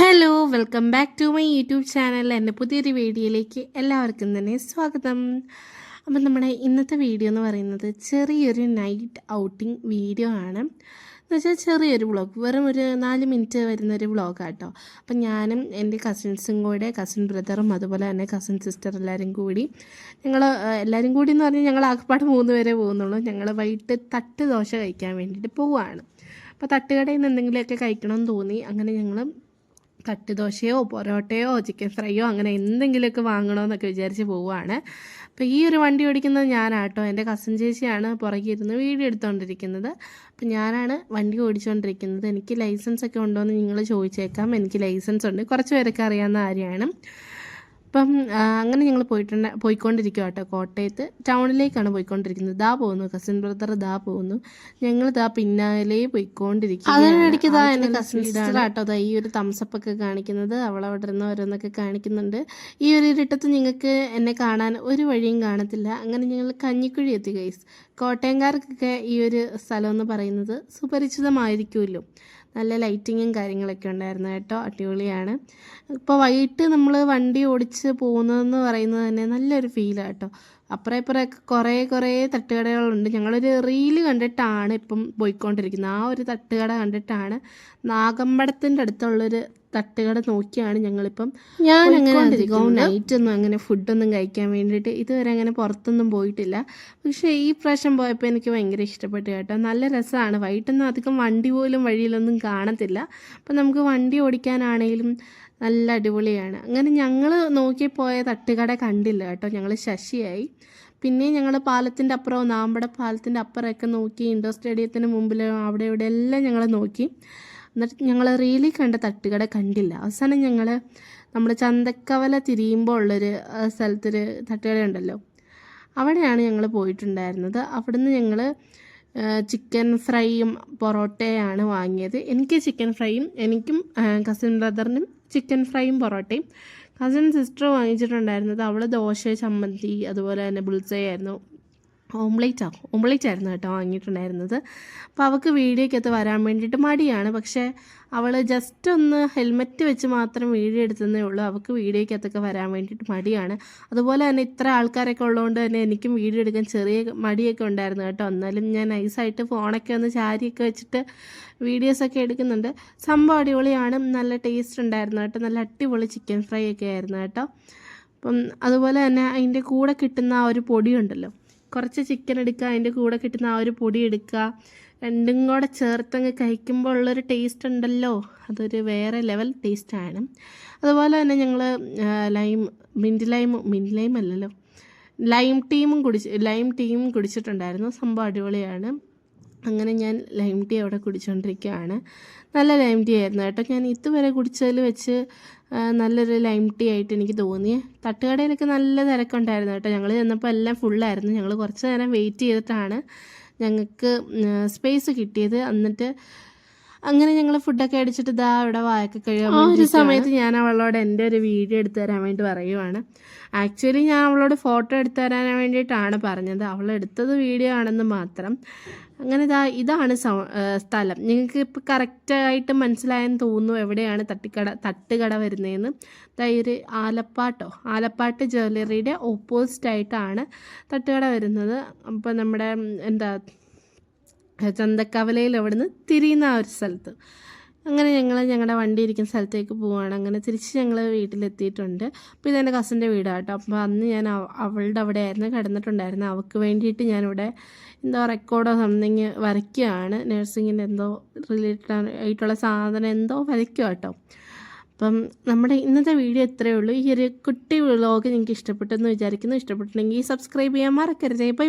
Hello welcome back to my YouTube channel എന്റെ പുതിയൊരു വീഡിയോയിലേക്ക് എല്ലാവർക്കും തന്നെ സ്വാഗതം. അപ്പം നമ്മുടെ ഇന്നത്തെ വീഡിയോ എന്ന് പറയുന്നത് ചെറിയൊരു നൈറ്റ് ഔട്ടിംഗ് വീഡിയോ ആണ്. എന്ന് വെച്ചാൽ ചെറിയൊരു വ്ളോഗ് വെറും ഒരു നാല് മിനിറ്റ് വരുന്നൊരു വ്ളോഗാട്ടോ അപ്പം ഞാനും എന്റെ കസിൻസും കൂടെ കസിൻ ബ്രദറും അതുപോലെ തന്നെ കസിൻ സിസ്റ്റർ എല്ലാവരും കൂടി ഞങ്ങൾ എല്ലാവരും കൂടി എന്ന് പറഞ്ഞാൽ ഞങ്ങൾ ആകപ്പാട് മൂന്ന് പേരെ പോകുന്നുള്ളൂ. ഞങ്ങൾ വൈകിട്ട് തട്ട് ദോശ കഴിക്കാൻ വേണ്ടിയിട്ട് പോവുകയാണ് അപ്പോൾ തട്ടുകടയിൽ നിന്ന് എന്തെങ്കിലുമൊക്കെ കഴിക്കണമെന്ന് തോന്നി. അങ്ങനെ ഞങ്ങൾ തട്ടുദോശയോ പൊറോട്ടയോ ചിക്കൻ ഫ്രൈയോ അങ്ങനെ എന്തെങ്കിലുമൊക്കെ വാങ്ങണമെന്നൊക്കെ വിചാരിച്ച് പോവുകയാണ് അപ്പോൾ ഈ ഒരു വണ്ടി ഓടിക്കുന്നത് ഞാനാട്ടോ. എന്റെ കസിൻ ചേച്ചിയാണ് പുറകെ ഇരുന്ന് വീഡിയോ എടുത്തുകൊണ്ടിരിക്കുന്നത് അപ്പോൾ ഞാനാണ് വണ്ടി ഓടിച്ചുകൊണ്ടിരിക്കുന്നത് എനിക്ക് ലൈസൻസ് ഒക്കെ ഉണ്ടോ എന്ന് നിങ്ങൾ ചോദിച്ചേക്കാം. എനിക്ക് ലൈസൻസ് ഉണ്ട്. കുറച്ച് പേരൊക്കെ അറിയാവുന്ന കാര്യമാണ്. അപ്പം അങ്ങനെ ഞങ്ങൾ പോയിട്ടുണ്ട് പോയിക്കൊണ്ടിരിക്കുക കേട്ടോ കോട്ടയത്ത്. ടൗണിലേക്കാണ് പോയിക്കൊണ്ടിരിക്കുന്നത്. ദാ പോകുന്നു കസിൻ ബ്രദർ ദാ പോകുന്നു. ഞങ്ങൾ ദാ പിന്നാലെ പോയിക്കൊണ്ടിരിക്കും അതിനിടയ്ക്ക് ദാ എന്റെ കസിൻ സിസ്റ്റർ ആട്ടോ ദാ ഈ ഒരു തംസപ്പ് ഒക്കെ കാണിക്കുന്നത്. അവൾ അവിടെ ഇരുന്ന് ഓരോന്നൊക്കെ കാണിക്കുന്നുണ്ട്. ഈ ഒരു ഇരുട്ടത്ത് നിങ്ങൾക്ക് എന്നെ കാണാൻ ഒരു വഴിയും കാണത്തില്ല. അങ്ങനെ ഞങ്ങൾ കഞ്ഞിക്കുഴി എത്തി ഗൈസ് കോട്ടയംകാർക്കൊക്കെ ഈ ഒരു സ്ഥലം എന്ന് പറയുന്നത് സുപരിചിതമായിരിക്കുമല്ലോ. നല്ല ലൈറ്റിങ്ങും കാര്യങ്ങളൊക്കെ ഉണ്ടായിരുന്നു കേട്ടോ അടിപൊളിയാണ്. ഇപ്പോൾ വൈകിട്ട് നമ്മൾ വണ്ടി ഓടിച്ച് പോകുന്നതെന്ന് പറയുന്നത് തന്നെ നല്ലൊരു ഫീലാണ് കേട്ടോ. അപ്പുറം ഇപ്പുറമൊക്കെ കുറേ കുറേ തട്ടുകടകളുണ്ട്. ഞങ്ങളൊരു റീൽ കണ്ടിട്ടാണ് ഇപ്പം പോയിക്കൊണ്ടിരിക്കുന്നത്. ആ ഒരു തട്ടുകട കണ്ടിട്ടാണ് നാഗമ്പടത്തിന്റെ അടുത്തുള്ളൊരു തട്ടുകട നോക്കിയാണ് ഞങ്ങളിപ്പം ഞാൻ അങ്ങനെ അധികവും നൈറ്റ് ഒന്നും അങ്ങനെ ഫുഡൊന്നും കഴിക്കാൻ വേണ്ടിയിട്ട് ഇതുവരെ അങ്ങനെ പുറത്തൊന്നും പോയിട്ടില്ല. പക്ഷേ ഈ പ്രാവശ്യം പോയപ്പോൾ എനിക്ക് ഭയങ്കര ഇഷ്ടപ്പെട്ടു കേട്ടോ. നല്ല രസമാണ്. വൈകിട്ടൊന്നും അധികം വണ്ടി പോലും വഴിയിലൊന്നും കാണത്തില്ല. അപ്പം നമുക്ക് വണ്ടി ഓടിക്കാനാണെങ്കിലും നല്ല അടിപൊളിയാണ്. അങ്ങനെ ഞങ്ങൾ നോക്കി പോയ തട്ടുകട കണ്ടില്ല കേട്ടോ. ഞങ്ങൾ ശശിയായി. പിന്നെ ഞങ്ങൾ പാലത്തിന്റെ അപ്പുറവും നാമ്പട പാലത്തിന്റെ അപ്പുറമൊക്കെ നോക്കി ഇൻഡോർ സ്റ്റേഡിയത്തിന് മുമ്പിൽ അവിടെ ഇവിടെ എല്ലാം ഞങ്ങൾ നോക്കി. എന്നിട്ട് ഞങ്ങൾ റീലിൽ കണ്ട തട്ടുകട കണ്ടില്ല. അവസാനം ഞങ്ങൾ നമ്മൾ ചന്തക്കവല തിരിയുമ്പോൾ ഉള്ളൊരു സ്ഥലത്തൊരു തട്ടുകട ഉണ്ടല്ലോ. അവിടെയാണ് ഞങ്ങൾ പോയിട്ടുണ്ടായിരുന്നത്. അവിടുന്ന് ഞങ്ങൾ ചിക്കൻ ഫ്രൈയും പൊറോട്ടയാണ് വാങ്ങിയത്. എനിക്ക് ചിക്കൻ ഫ്രൈയും എനിക്കും കസിൻ ബ്രദറിനും ചിക്കൻ ഫ്രൈയും പൊറോട്ടയും. കസിൻ സിസ്റ്റർ വാങ്ങിച്ചിട്ടുണ്ടായിരുന്നത് അവൾ ദോശ ചമ്മന്തി അതുപോലെ തന്നെ ബുൾസൈ ആയിരുന്നു ആ ഓംലേറ്റ് ആയിരുന്നു കേട്ടോ വാങ്ങിയിട്ടുണ്ടായിരുന്നത്. അപ്പോൾ അവൾക്ക് വീഡിയോയ്ക്കകത്ത് വരാൻ വേണ്ടിയിട്ട് മടിയാണ്. പക്ഷേ അവൾ ജസ്റ്റ് ഒന്ന് ഹെൽമെറ്റ് വെച്ച് മാത്രം വീഡിയോ എടുത്തതേ ഉള്ളൂ. അവൾക്ക് വീഡിയോയ്ക്കകത്തൊക്കെ വരാൻ വേണ്ടിയിട്ട് മടിയാണ്. അതുപോലെ തന്നെ ഇത്ര ആൾക്കാരൊക്കെ ഉള്ളതുകൊണ്ട് തന്നെ എനിക്കും വീഡിയോ എടുക്കാൻ ചെറിയ മടിയൊക്കെ ഉണ്ടായിരുന്നു കേട്ടോ. എന്നാലും ഞാൻ നൈസായിട്ട് ഫോണൊക്കെ ഒന്ന് ചാരിയൊക്കെ വെച്ചിട്ട് വീഡിയോസൊക്കെ എടുക്കുന്നുണ്ട്. സംഭവം അടിപൊളിയാണ്. നല്ല ടേസ്റ്റ് ഉണ്ടായിരുന്നു കേട്ടോ. നല്ല അടിപൊളി ചിക്കൻ ഫ്രൈ ഒക്കെ ആയിരുന്നു കേട്ടോ. അപ്പം അതുപോലെ തന്നെ അതിന്റെ കൂടെ കിട്ടുന്ന ആ ഒരു പൊടിയുണ്ടല്ലോ. കുറച്ച് ചിക്കൻ എടുക്കുക അതിന്റെ കൂടെ കിട്ടുന്ന ആ ഒരു പൊടി എടുക്കുക. രണ്ടും കൂടെ ചേർത്തങ്ങ് കഴിക്കുമ്പോൾ ഉള്ളൊരു ടേസ്റ്റ് ഉണ്ടല്ലോ. അതൊരു വേറെ ലെവൽ ടേസ്റ്റാണ് അതുപോലെ തന്നെ ഞങ്ങൾ lime mint lime mint lime അല്ലല്ലോ. ലൈം ടീമും കുടിച്ച് ലൈം ടീയും കുടിച്ചിട്ടുണ്ടായിരുന്നു. സംഭവം അടിപൊളിയാണ്. അങ്ങനെ ഞാൻ ലൈം ടീ അവിടെ കുടിച്ചുകൊണ്ടിരിക്കുകയാണ് നല്ല ലൈം ടീ ആയിരുന്നു കേട്ടോ. ഞാൻ ഇതുവരെ കുടിച്ചതിൽ വെച്ച് നല്ലൊരു ലൈം ടീ ആയിട്ട് എനിക്ക് തോന്നി തട്ടുകടയിലൊക്കെ നല്ല തിരക്കുണ്ടായിരുന്നു കേട്ടോ. ഞങ്ങൾ ചെന്നപ്പോൾ എല്ലാം ഫുള്ളായിരുന്നു ഞങ്ങൾ കുറച്ച് നേരം വെയിറ്റ് ചെയ്തിട്ടാണ് ഞങ്ങൾക്ക് സ്പേസ് കിട്ടിയത്. എന്നിട്ട് അങ്ങനെ ഞങ്ങൾ ഫുഡൊക്കെ അടിച്ചിട്ട് ഇതാ ഇവിടെ വായൊക്കെ കഴിയാൻ ആ ഒരു സമയത്ത് ഞാൻ അവളോട് എന്റെ ഒരു വീഡിയോ എടുത്തു തരാൻ വേണ്ടി പറയുവാണ്. ആക്ച്വലി ഞാൻ അവളോട് ഫോട്ടോ എടുത്തു തരാൻ വേണ്ടിയിട്ടാണ് പറഞ്ഞത്. അവൾ എടുത്തത് വീഡിയോ ആണെന്ന് മാത്രം. അങ്ങനെ ഇതാ ഇതാണ് സ്ഥലം. നിങ്ങൾക്ക് ഇപ്പോൾ കറക്റ്റായിട്ട് മനസ്സിലായെന്ന് തോന്നുന്നു എവിടെയാണ് തട്ടിക്കട തട്ടുകട വരുന്നതെന്ന് ഇതാ ഒരു ആലപ്പാട്ടോ ആലപ്പാട്ട് ജ്വല്ലറിയുടെ ഓപ്പോസിറ്റ് ആയിട്ടാണ് തട്ടുകട വരുന്നത്. അപ്പോൾ നമ്മുടെ എന്താ ചന്തക്കവലയിൽ അവിടുന്ന് തിരിയുന്ന ആ ഒരു സ്ഥലത്ത്. അങ്ങനെ ഞങ്ങൾ ഞങ്ങളുടെ വണ്ടി ഇരിക്കുന്ന സ്ഥലത്തേക്ക് പോവുകയാണ് അങ്ങനെ തിരിച്ച് ഞങ്ങൾ വീട്ടിലെത്തിയിട്ടുണ്ട്. അപ്പോൾ ഇതെന്റെ കസിന്റെ വീടാണ് കേട്ടോ അപ്പോൾ അന്ന് ഞാൻ അവ- അവളുടെ അവിടെ ആയിരുന്നു കിടന്നിട്ടുണ്ടായിരുന്നു. അവൾക്ക് വേണ്ടിയിട്ട് ഞാനിവിടെ എന്തോ റെക്കോർഡോ സംതിങ് വരയ്ക്കുകയാണ്. നഴ്സിങ്ങിന്റെ എന്തോ റിലേറ്റഡ് ആയിട്ടുള്ള സാധനം എന്തോ വരയ്ക്കുക കേട്ടോ അപ്പം നമ്മുടെ ഇന്നത്തെ വീഡിയോ ഇത്രയേ ഉള്ളൂ. ഈ ഒരു കുട്ടി വ്ലോഗ് നിങ്ങൾക്ക് ഇഷ്ടപ്പെട്ടെന്ന് വിചാരിക്കുന്നു. ഇഷ്ടപ്പെട്ടിട്ടുണ്ടെങ്കിൽ സബ്സ്ക്രൈബ് ചെയ്യാൻ മറക്കരുത്. Bye bye